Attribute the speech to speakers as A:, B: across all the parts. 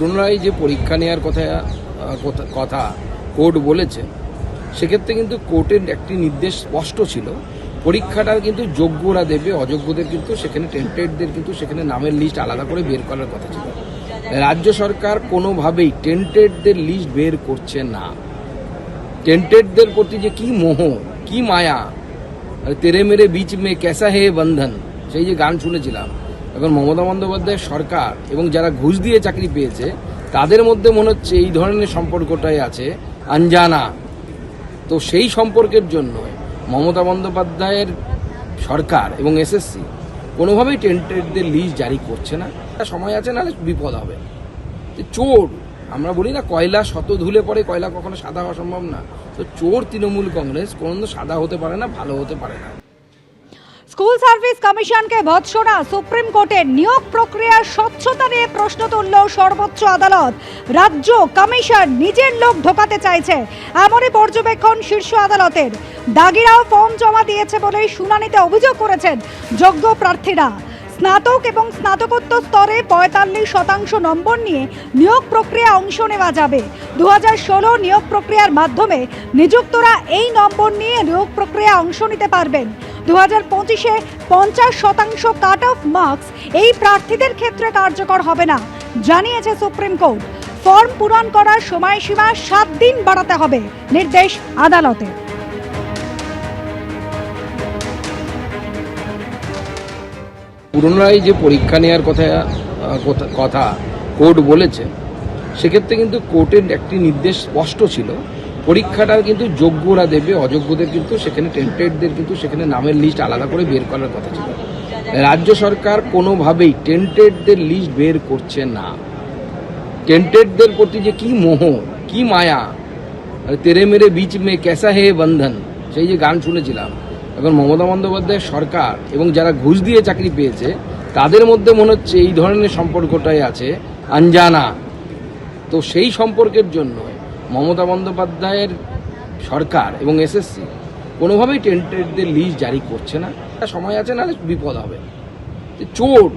A: পুনরায় যে পরীক্ষা নেওয়ার কথা কথা- কোর্ট বলেছে, সেক্ষেত্রে কিন্তু কোর্টের একটি নির্দেশ স্পষ্ট ছিল। পরীক্ষাটা কিন্তু যোগ্যরা দেবে, অযোগ্যদের কিন্তু সেখানে টেন্টেডদের কিন্তু সেখানে নামের লিস্ট আলাদা করে বের করার কথা ছিল। রাজ্য সরকার কোনোভাবেই টেন্টেডদের লিস্ট বের করছে না। টেন্টেডদের প্রতি যে কি মোহ, কি মায়া তেরে মেরে বীচ মে ক্যাসা হে বন্ধন, সেই যে গান শুনেছিলাম। এখন মমতা বন্দ্যোপাধ্যায় সরকার এবং যারা ঘুষ দিয়ে চাকরি পেয়েছে, তাদের মধ্যে মনে হচ্ছে এই ধরনের সম্পর্কটাই আছে আনজানা। তো সেই সম্পর্কের জন্য মমতা বন্দ্যোপাধ্যায়ের সরকার এবং এসএসসি কোনোভাবেই টেন্টেডদের লিস্ট জারি করছে না। সময় আছে না বিপদ হবে। চোর, আমরা বলি না কয়লা শত ধুলে পরে কয়লা কখনো সাদা হওয়া সম্ভব না। তো চোর তৃণমূল কংগ্রেস কোনো সাদা হতে পারে না, ভালো হতে পারে না।
B: স্কুল সার্ভিস কমিশনকে ভৎসনা সুপ্রিম কোর্টের নিয়োগ প্রক্রিয়ার স্বচ্ছতা নিয়ে প্রশ্ন তুলল সর্বোচ্চ আদালত। রাজ্য কমিশন নিজের লোক ঢোকাতে চাইছে, এমনই পর্যবেক্ষণ শীর্ষ আদালতের। দাগিরাও ফর্ম জমা দিয়েছে বলে শুনানিতে অভিযোগ করেছেন যোগ্য প্রার্থীরা। স্নাতক এবং স্নাতকোত্তর স্তরে পঁয়তাল্লিশ শতাংশ নম্বর নিয়ে নিয়োগ প্রক্রিয়া অংশ নেওয়া যাবে। দু নিয়োগ প্রক্রিয়ার মাধ্যমে নিযুক্তরা এই নম্বর নিয়ে নিয়োগ প্রক্রিয়া অংশ নিতে পারবেন। দু হাজার পঁচিশে পঞ্চাশ শতাংশ কাট অফ মার্কস এই প্রার্থীদের ক্ষেত্রে কার্যকর হবে না, জানিয়েছে সুপ্রিম কোর্ট। ফর্ম পূরণ করার সময়সীমা সাত দিন বাড়াতে হবে, নির্দেশ আদালতের।
A: পুনরায় যে পরীক্ষা নেওয়ার কথা, কথা- কোর্ট বলেছে, সেক্ষেত্রে কিন্তু কোর্টের একটি নির্দেশ স্পষ্ট ছিল। পরীক্ষাটা কিন্তু যোগ্যরা দেবে, অযোগ্যদের কিন্তু সেখানে টেন্টেডদের কিন্তু সেখানে নামের লিস্ট আলাদা করে বের করার কথা ছিল। রাজ্য সরকার কোনোভাবেই টেন্টেডদের লিস্ট বের করছে না। টেন্টেডদের প্রতি যে কি মোহ, কি মায়া তেরে মেরে বীচ মে ক্যাসা হে বন্ধন, সেই যে গান শুনেছিলাম। এখন মমতা বন্দ্যোপাধ্যায় সরকার এবং যারা ঘুষ দিয়ে চাকরি পেয়েছে, তাদের মধ্যে মনে হচ্ছে এই ধরনের সম্পর্কটাই আছে আনজানা তো সেই সম্পর্কের জন্য মমতা বন্দ্যোপাধ্যায়ের সরকার এবং এসএসসি কোনোভাবেই টেন্টেডদের লিস্ট জারি করছে না। সময় আছে না বিপদ হবে। চোর,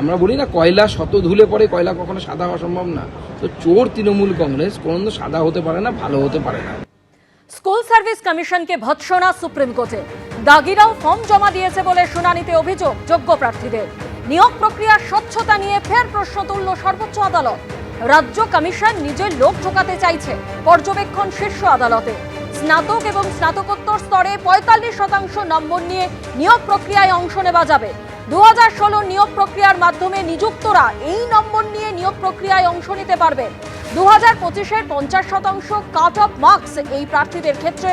A: আমরা বলি না কয়লা শত ধুলে পরে কয়লা কখনো সাদা হওয়া সম্ভব না। তো চোর তৃণমূল কংগ্রেস কোনো সাদা হতে পারে না, ভালো হতে পারে না।
C: স্কুল সার্ভিস কমিশনকে ভৎসনা সুপ্রিম কোর্টে। দাগিরাও ফর্ম জমা দিয়েছে বলে শুনানিতে অভিযোগ, যোগ্য প্রার্থীদের। নিয়োগ প্রক্রিয়ার স্বচ্ছতা নিয়ে ফের প্রশ্ন তুলল সর্বোচ্চ আদালত। রাজ্য কমিশন নিজের লোক ঢোকাতে চাইছে। পর্যবেক্ষণ শীর্ষ আদালতে। স্নাতক এবং স্নাতকোত্তর স্তরে পঁয়তাল্লিশ শতাংশ নম্বর নিয়ে নিয়োগ প্রক্রিয়ায় অংশ নেওয়া যাবে। দু হাজার ষোলো নিয়োগ প্রক্রিয়ার মাধ্যমে নিযুক্তরা এই নম্বর নিয়ে নিয়োগ প্রক্রিয়ায় অংশ নিতে পারবে। দু হাজার পঁচিশের পঞ্চাশ শতাংশ কাট অফ মার্কস এই প্রার্থীদের ক্ষেত্রে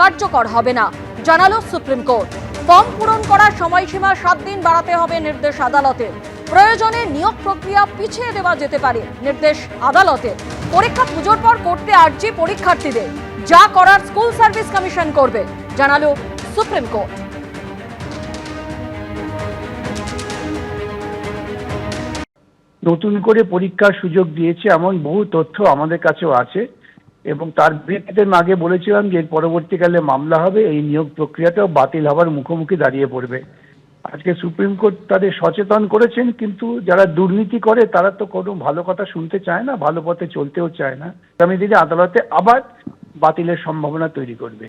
C: কার্যকর হবে না, জানালো সুপ্রিম কোর্ট। ফর্ম পূরণ করার সময়সীমা সাত দিন বাড়াতে হবে নির্দেশ আদালতের। প্রয়োজনে নিয়োগ প্রক্রিয়া পিছিয়ে দেওয়া যেতে পারে। নির্দেশ আদালতের পরীক্ষা পুজোর পর করতে আর্জি পরীক্ষার্থীদের। যা করার স্কুল সার্ভিস কমিশন করবে, জানালো সুপ্রিম কোর্ট।
D: নতুন করে পরীক্ষার সুযোগ দিয়েছে এমন বহু তথ্য আমাদের কাছেও আছে এবং তার ভিত্তিতে আমি আগে বলেছিলাম যে পরবর্তীকালে মামলা হবে, এই নিয়োগ প্রক্রিয়াটাও বাতিল হওয়ার মুখোমুখি দাঁড়িয়ে পড়বে। আজকে সুপ্রিম কোর্ট তাদের সচেতন করেছেন, কিন্তু যারা দুর্নীতি করে তারা তো কোনো ভালো কথা শুনতে চায় না, ভালো পথে চলতেও চায় না। আগামী দিনে আদালতে আবার বাতিলের সম্ভাবনা তৈরি করবে।